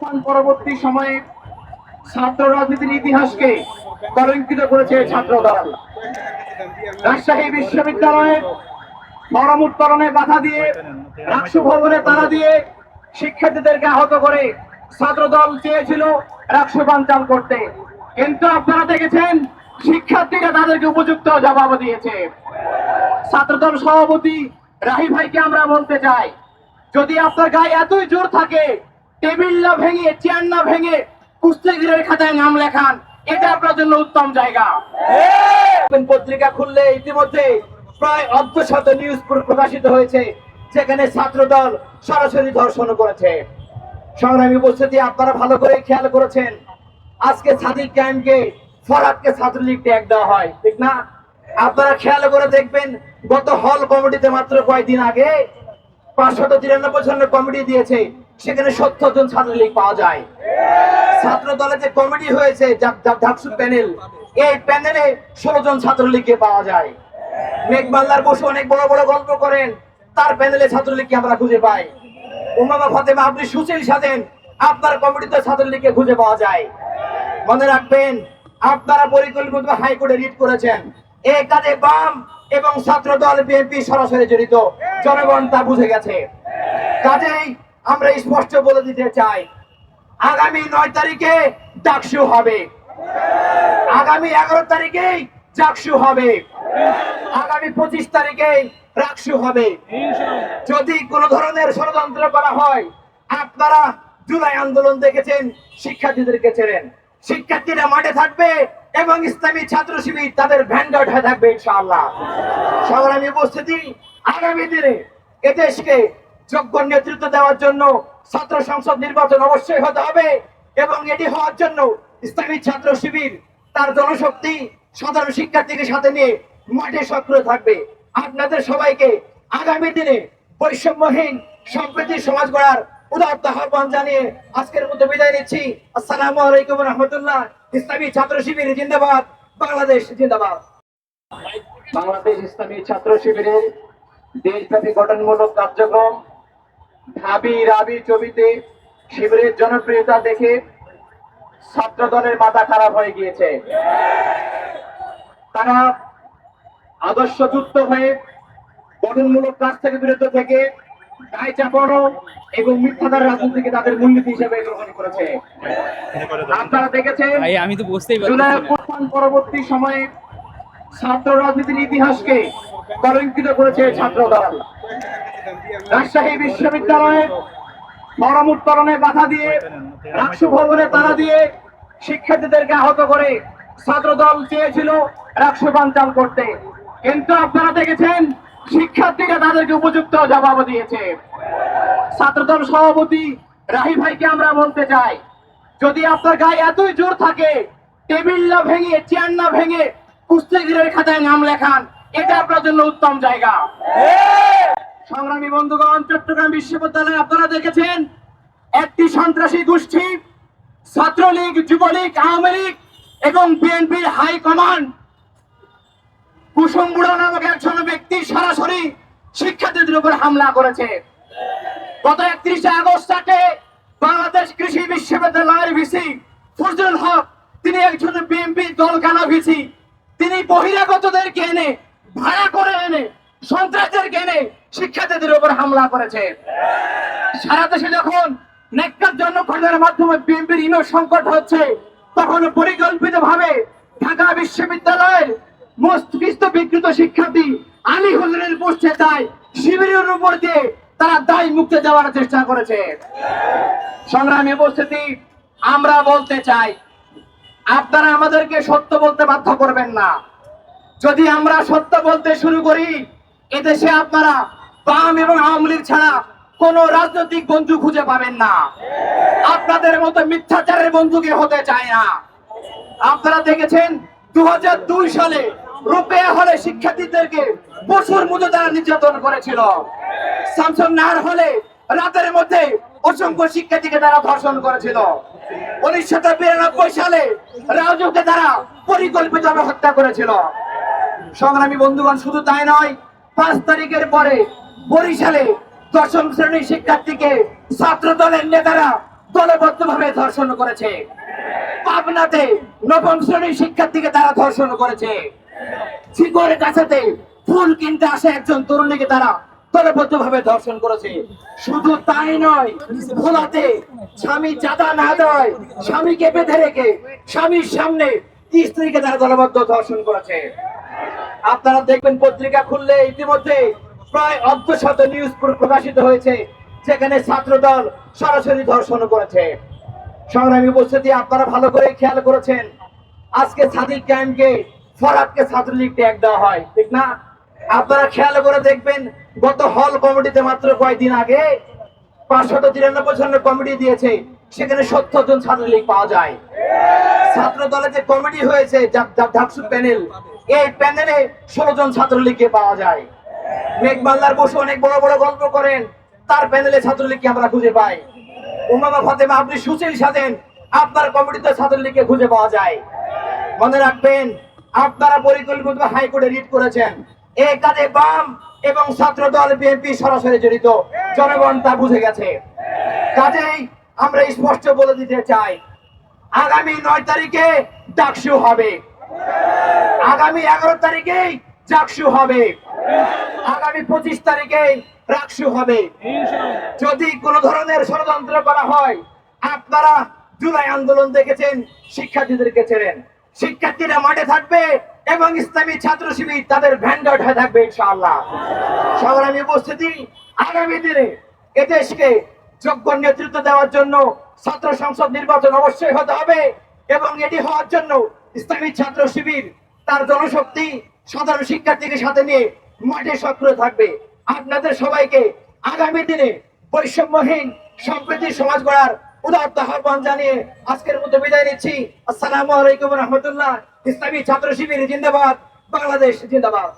অভ্যুত্থান পরবর্তী সময়ে ছাত্র রাজনীতির ইতিহাসকে কলঙ্কিত করেছে ছাত্র দল। রাজশাহী বিশ্ববিদ্যালয়ে ফরম উত্তরণে বাধা দিয়ে রাষ্ট্র ভবনে তারা দিয়ে শিক্ষার্থীদেরকে আহত করে ছাত্র দল চেয়েছিল রাষ্ট্র বানচাল করতে। কিন্তু আপনারা দেখেছেন, শিক্ষার্থীরা তাদেরকে উপযুক্ত জবাব দিয়েছে। ছাত্রদল সভাপতি রাহি ভাইকে আমরা বলতে চাই, যদি আপনার গায়ে এতই জোর থাকে টেবিল না ভেঙে, চেয়ার না ভেঙে কুস্তিগিরের খাতায় নাম লেখান, এটা আপনার জন্য উত্তম জায়গা। পত্রিকা খুললে ইতিমধ্যে প্রায় অর্ধশত নিউজ প্রকাশিত হয়েছে, যেখানে ছাত্রদল সরাসরি ধর্ষণ করেছে। সংগ্রামী উপস্থিতি আপনারা ভালো করে খেয়াল করেছেন। আজকে সাদিক ক্যাম্পকে ফরাদকে ছাত্রলীগ ট্যাগ দেওয়া হয়, ঠিক না? আপনারা খেয়াল করে দেখবেন, গত হল কমিটিতে মাত্র কয়েকদিন আগে পাঁচশত তিরানব্বই জনের কমিটি দিয়েছে। সেখানে সত্তর জন ছাত্রলীগ পাওয়া যায়। ছাত্র দলে যে কমিটি হয়েছে ঢাকসু প্যানেল, এই প্যানেলে ষোলো জন ছাত্রলীগকে পাওয়া যায়। মেঘমাল্লার বসে অনেক বড় বড় গল্প করেন, তার প্যানেলে ছাত্রলীগকে আমরা খুঁজে পাই। উমামা ফাতেমা আপনি সুশীল সাজেন, আপনার কমিটিতে ছাত্রলীগকে খুঁজে পাওয়া যায়। মনে রাখবেন, আপনারা পরিকল্পিত হাইকোর্টে রিট করেছেন। এই কাজে বাম এবং ছাত্র দল বিএনপি সরাসরি জড়িত। জনগণ তা বুঝে গেছে। কাজেই আমরা স্পষ্ট বলে দিতে চাই, আগামী নয় তারিখে ডাকসু হবে। আগামী এগারো তারিখেই চাকসু হবে। আগামী পঁচিশ তারিখে রাকসু হবে। যদি কোন ধরনের ষড়যন্ত্র করা হয়, আপনারা জুলাই আন্দোলন দেখেছেন, শিক্ষার্থীদেরকে ছেড়েন শিক্ষার্থীরা মাঠে থাকবে এবং ইসলামী ছাত্র শিবির তাদের ভ্যানগার্ড হয়ে থাকবে ইনশাআল্লাহ। সংগ্রামী উপস্থিতি আগামী দিনে এদেশকে যোগ্য নেতৃত্ব দেওয়ার জন্য ছাত্র সংসদ নির্বাচন অবশ্যই হতে হবে এবং এটি হওয়ার জন্য ইসলামী ছাত্র শিবির, তার জনশক্তি, সাধারণ শিক্ষার্থীকে সাথে নিয়ে মাঠে সক্রিয় থাকবে। আপনাদের সবাইকে আগামী দিনে বৈষম্যহীন সম্প্রীতি সমাজ গড়ার উদাত্ত আহ্বান জানিয়ে আজকের মতো বিদায় নিচ্ছি। আসসালামু আলাইকুম রহমতুল্লাহ। ইসলামী ছাত্র শিবির জিন্দাবাদ, বাংলাদেশ জিন্দাবাদ। বাংলাদেশ ইসলামী ছাত্র শিবিরের দেশব্যাপী গঠনমূলক কার্যক্রম ঢাবি রাবি ছবিতে শিবিরের জনপ্রিয়তা দেখে ছাত্র দলের মাথা খারাপ হয়ে গিয়েছে। তারা আদর্শযুক্ত হয়ে গঠনমূলক কাজ থেকে বিরত থেকে গায়ে চাপানো এবং মিথ্যাদার রাজনীতিকে তাদের মূলনীতি হিসেবে গ্রহণ করেছে। আপনারা দেখেছেন আমি তো বুঝতেই জুলাই পরবর্তী সময়ে ছাত্র রাজনীতির ইতিহাসকে কলঙ্কিত করেছে ছাত্র দল রাজশাহী বিশ্ববিদ্যালয়ে ফরম উত্তরণে বাধা দিয়ে রাষ্ট্র ভবনে তারা দিয়ে শিক্ষার্থীদেরকে আহত করে ছাত্র দল চেয়েছিল রাষ্ট্র বানচাল করতে। কিন্তু আপনারা দেখেছেন, শিক্ষার্থীরা তাদেরকে উপযুক্ত জবাব দিয়েছে। ছাত্রদল সভাপতি রাহি ভাইকে আমরা বলতে চাই, যদি আপনার গায়ে এতই জোর থাকে, টেবিল না ভেঙে, চেয়ার না ভেঙে কুস্তিগিরের খাতায় নাম লেখান, এটা আপনার জন্য উত্তম জায়গা। সংগ্রামী বন্ধুগণ, চট্টগ্রাম বিশ্ববিদ্যালয়ে আপনারা দেখেছেন, একটি সন্ত্রাসী গোষ্ঠী, ছাত্রলীগ, যুবলীগ, আওয়ামী লীগ এবং বিএনপির হাই কমান্ড কুসুম বুড়া নামক একজন ব্যক্তি সরাসরি শিক্ষার্থীদের উপর হামলা করেছে। গত একত্রিশে আগস্ট তাকে বাংলাদেশ কৃষি বিশ্ববিদ্যালয়ের ভিসি ফজলুল হক, তিনি একজন বিএনপি দল কানা ভিসি। তিনি বহিরাগতদেরকে এনে ভাড়া করে এনে সন্ত্রাসদেরকে এনে শিক্ষার্থীদের উপর হামলা করেছে। সারা দেশে যখন জন্য ঘটনার মাধ্যমে বিএনপির ইমেজ সংকট হচ্ছে, তখন পরিকল্পিত ভাবে ঢাকা বিশ্ববিদ্যালয়ের মস্তিষ্ক বিকৃত শিক্ষার্থী আলী হুজুরের পোস্টে তাই শিবিরের উপর দিয়ে তারা দায় মুক্তি দেওয়ার চেষ্টা করেছে। সংগ্রামী উপস্থিতি, আমরা বলতে চাই, আপনারা আমাদেরকে সত্য বলতে বাধ্য করবেন না। যদি আমরা সত্য বলতে শুরু করি এদেশে আপনারা বাম এবং আওয়ামী লীগ ছাড়া কোন রাজনৈতিক বন্ধু খুঁজে পাবেন না। আপনাদের মতো মিথ্যাচারের বন্ধুকে হতে চায় না। আপনারা দেখেছেন দুহাজার দুই সালে রূপেয়া হলে শিক্ষার্থীদেরকে বছর মতো তারা নির্যাতন করেছিল। স্যামসং নাহার হলে রাতের মধ্যে অসংখ্য শিক্ষার্থীকে তারা ধর্ষণ করেছিল। উনিশশো বিরানব্বই সালে রাজুকে তারা পরিকল্পিতভাবে হত্যা করেছিল। সংগ্রামী বন্ধুগণ, শুধু তাই নয় পাঁচ তারিখের পরে বরিশালে দশম শ্রেণির শিক্ষার্থীকে ছাত্র দলের নেতারা দলবদ্ধভাবে ধর্ষণ করেছে। পাবনাতে নবম শ্রেণির শিক্ষার্থীকে তারা ধর্ষণ করেছে। শিকড়ের কাছাতে ফুল কিনতে আসে একজন তরুণীকে তারা দলবদ্ধ ভাবে ধর্ষণ করেছে। শুধু তাই নয়, ভোলাতে স্বামী চাঁদা না দেয় স্বামীকে বেঁধে রেখে স্বামীর সামনে স্ত্রীকে তারা দলবদ্ধ ধর্ষণ করেছে। আপনারা দেখবেন পত্রিকা খুললে ইতিমধ্যে প্রায় অর্ধশত নিউজ প্রকাশিত হয়েছে, যেখানে ছাত্র দল সরাসরি ধর্ষণ করেছে। সংগ্রামী উপস্থিতি, আপনারা ভালো করে খেয়াল করেছেন। আজকে সাদিক ক্যাম্পকে ফরাদকে ছাত্রলীগ ট্যাগ দেওয়া হয়, ঠিক না? আপনারা খেয়াল করে দেখবেন, গত হল কমিটিতে মাত্র কয়েকদিন আগে পাঁচশত তিরানব্বই জনের কমিটি দিয়েছে, সেখানে সত্তর জন ছাত্রলীগ পাওয়া যায়। ছাত্র দলে যে কমিটি হয়েছে প্যানেল এই প্যানেলে ষোলো জন ছাত্রলীগকে পাওয়া যায়। মেঘমাল্লার বসে অনেক বড় বড় গল্প করেন। তার প্যানেলে ছাত্রলীগকে আমরা খুঁজে পাই। উমামা ফাতেমা, আপনি সুশীল সাজেন আপনার কমিটিতে ছাত্রলীগকে খুঁজে পাওয়া যায়। মনে রাখবেন, আপনারা পরিকল্পিত হাইকোর্টে রিট করেছেন। এই কাজে বাম এবং ছাত্র দল বিএনপি সরাসরি জড়িত। জনগণ তা বুঝে গেছে। কাজেই আমরা স্পষ্ট বলে দিতে চাই, আগামী নয় তারিখে ডাকসু হবে। আগামী এগারো তারিখে চাকসু হবে। আগামী পঁচিশ তারিখে রাকসু হবে। যদি কোন ধরনের ষড়যন্ত্র করা হয়, আপনারা জুলাই আন্দোলন দেখেছেন, শিক্ষার্থীদেরকে ছেড়েন শিক্ষার্থীরা মাঠে থাকবে এবং ইসলামী ছাত্র শিবির তাদের ভ্যান্ডার হয়ে থাকবে ইনশাআল্লাহ। সংগ্রামী উপস্থিতি, আগামী দিনে এদেশকে যোগ্য নেতৃত্ব দেওয়ার জন্য ছাত্র সংসদ নির্বাচন অবশ্যই হতে হবে এবং এটি হওয়ার জন্য ইসলামী ছাত্র শিবির তার জনশক্তি সাধারণ শিক্ষার্থীকে সাথে নিয়ে মাঠে সক্রিয় থাকবে। আপনাদের সবাইকে আগামী দিনে বৈষম্যহীন সম্প্রীতি সমাজ গড়ার উদার আহ্বান জানিয়ে আজকের মতো বিদায় নিচ্ছি। আসসালামু আলাইকুম রহমতুল্লাহ। ইসলামী ছাত্র শিবির জিন্দাবাদ। বাংলাদেশ জিন্দাবাদ।